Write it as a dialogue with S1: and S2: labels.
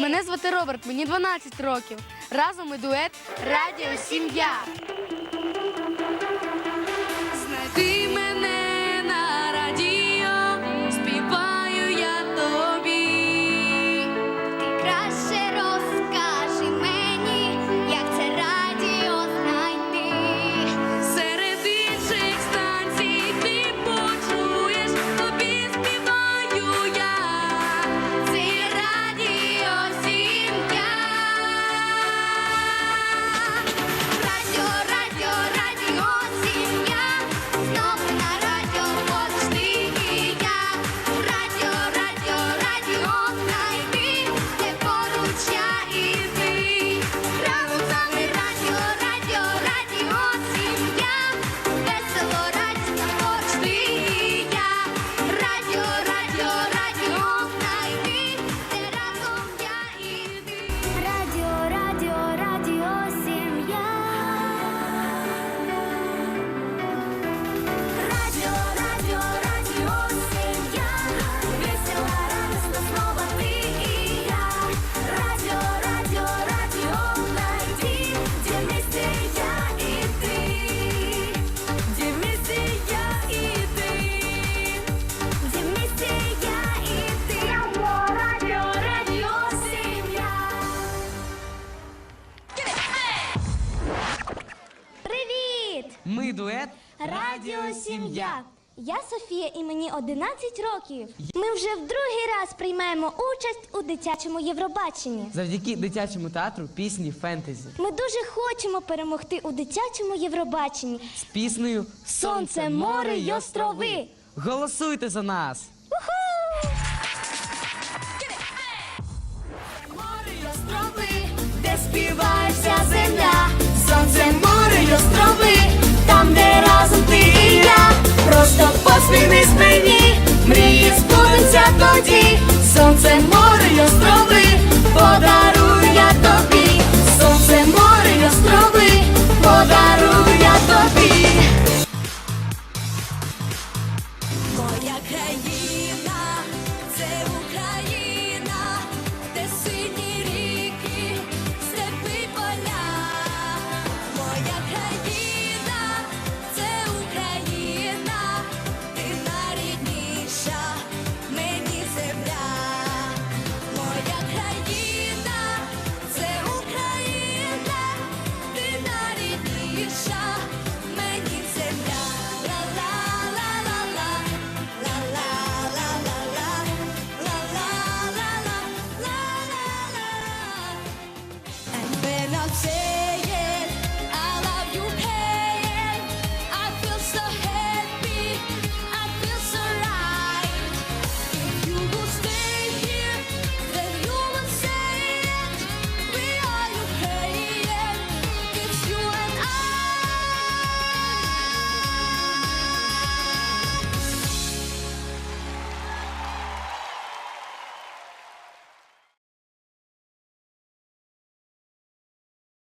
S1: мене звати Роберт, мені 12 років. Разом ми дует Радіо Сім'я. Знайди мене.
S2: Вокальний дует
S3: Радіо Сім'я. Я Софія і мені 11 років. Ми вже в другий раз приймаємо участь у дитячому Євробаченні.
S2: Завдяки дитячому театру пісні фентезі.
S3: Ми дуже хочемо перемогти у дитячому Євробаченні
S2: з піснею
S3: Сонце, море й острови.
S2: Голосуйте за нас!
S3: Уху! Море й острови, де співаєшся Не мені, мрії збудуться тоді, сонце моє. you shine.